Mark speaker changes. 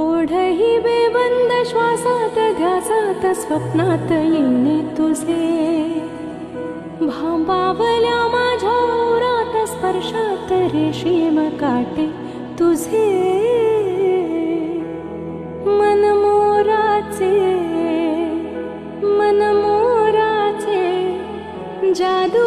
Speaker 1: ओढही बेबंद श्वासात ध्यासात स्वप्नात स्पर्शात रेशीम काटे तुझे। मन मोराचे मन मोराचे जादू